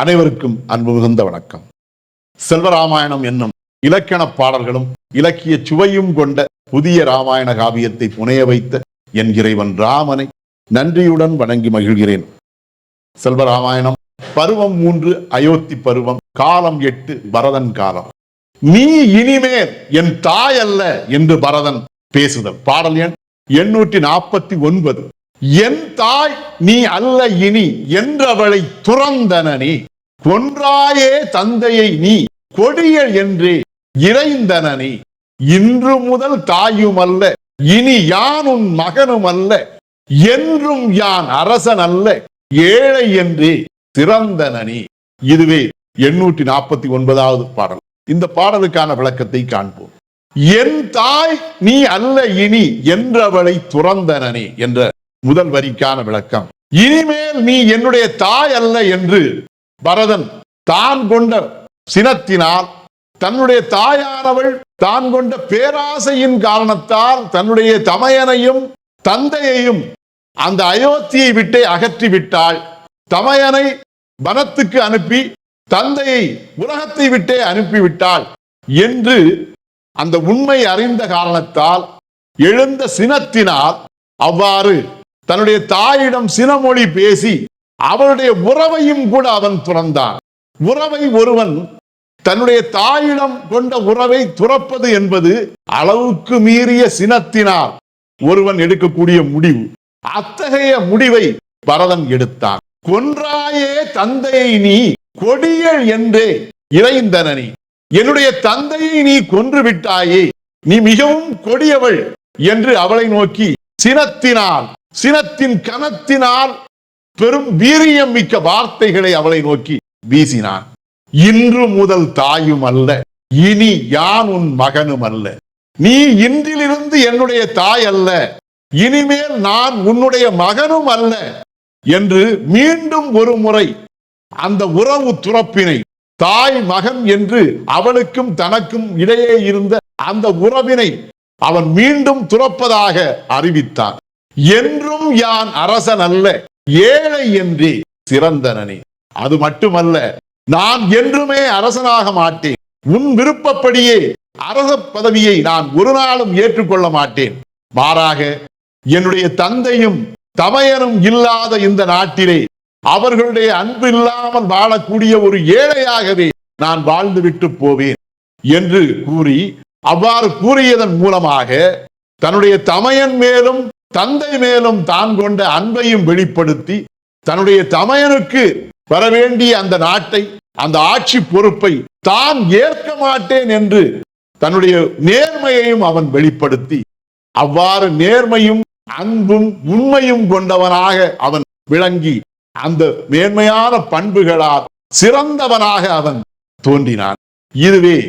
அனைவருக்கும் அன்பு மிகுந்த வணக்கம். செல்வராமாயணம் என்னும் இலக்கண பாடல்களும் இலக்கிய சுவையும் கொண்ட புதிய ராமாயண காவியத்தை புனைய வைத்த என் இறைவன் ராமனை நன்றியுடன் வணங்கி மகிழ்கிறேன். செல்வராமாயணம் பருவம் மூன்று அயோத்தி பருவம் காலம் எட்டு பரதன் காலம். நீ இனிமேல் என் தாய் அல்ல என்று பரதன் பேசுதல். பாடல் எண் எண்ணூற்றி நாற்பத்தி ஒன்பது. என் தாய் நீ அல்ல இனி என்றவளை துறந்தனனே கொன்றாயே தந்தையை நீ கொடியல் என்றே இறைந்தனனே இன்று முதல் தாயும் அல்ல இனி யான் உன் மகனும் அல்ல என்றும் யான் அரசன் அல்ல ஏழை என்றே சிறந்தனனே இதுவே எண்ணூற்றி நாற்பத்தி ஒன்பதாவது பாடல். இந்த பாடலுக்கான விளக்கத்தை காண்போம். என் தாய் நீ அல்ல இனி என்றவளை துறந்தனனே என்ற முதல் வரிக்கான விளக்கம். இனிமேல் நீ என்னுடைய தாய் அல்ல என்று பரதன் தான் கொண்ட சினத்தினால் தன்னுடைய தாயானவள் தான் கொண்ட பேராசையின் காரணத்தால் தன்னுடைய தமையனையும் தந்தையையும் அந்த அயோத்தியை விட்டே அகற்றி விட்டாள் தமையனை வனத்துக்கு அனுப்பி தந்தையை உலகத்தை விட்டே அனுப்பிவிட்டாள் என்று அந்த உண்மை அறிந்த காரணத்தால் எழுந்த சினத்தினால் அவ்வாறு தன்னுடைய தாயிடம் சினமொழி பேசி அவளுடைய உறவையும் கூட அவன் துறந்தான். உறவை ஒருவன் தன்னுடைய தாயிடம் கொண்ட உறவை துறப்பது என்பது அளவுக்கு மீறிய சினத்தினால் ஒருவன் எடுக்கக்கூடிய முடிவு. அத்தகைய முடிவை பரதன் எடுத்தான். கொன்றாயே தந்தையை நீ கொடியல் என்றே இறைந்தனனி. என்னுடைய தந்தையை நீ கொன்று விட்டாயே நீ மிகவும் கொடியவள் என்று அவளை நோக்கி சினத்தினால் சினத்தின் கனத்தினால் பெரும் வீரியம் மிக்க வார்த்தைகளை அவளை நோக்கி வீசினான். இன்று முதல் தாயும் அல்ல இனி யான் உன் மகனும் அல்ல. நீ இன்றிலிருந்து என்னுடைய தாய் அல்ல இனிமேல் நான் உன்னுடைய மகனும் அல்ல என்று மீண்டும் ஒரு முறை அந்த உறவு துறப்பினை தாய் மகன் என்று அவளுக்கும் தனக்கும் இடையே இருந்த அந்த உறவினை அவன் மீண்டும் துறப்பதாக அறிவித்தான். என்றும் யான் அரசன் அல்ல ஏழை என்றே சிறந்தனனே. அது மட்டுமல்ல நான் என்றுமே அரசனாக மாட்டேன். உன் விருப்பப்படியே அரச பதவியை நான் ஒரு நாளும் ஏற்றுக்கொள்ள மாட்டேன். மாறாக என்னுடைய தந்தையும் தமையனும் இல்லாத இந்த நாட்டிலே அவர்களுடைய அன்பு இல்லாமல் வாழக்கூடிய ஒரு ஏழையாகவே நான் வாழ்ந்து விட்டு போவேன் என்று கூறி அவ்வாறு கூறியதன் மூலமாக தன்னுடைய தமையன் மேலும் தந்தை மேலும் தான் கொண்ட அன்பையும் வெளிப்படுத்தி தன்னுடைய தமையனுக்கு வரவேண்டிய அந்த நாட்டை அந்த ஆட்சி பொறுப்பை தான் ஏற்க மாட்டேன் என்று தன்னுடைய நேர்மையையும் அவன் வெளிப்படுத்தி அவ்வாறு நேர்மையும் அன்பும் உண்மையும் கொண்டவனாக அவன் விளங்கி அந்த மேன்மையான பண்புகளால் சிறந்தவனாக அவன் தோன்றினான். இதுவே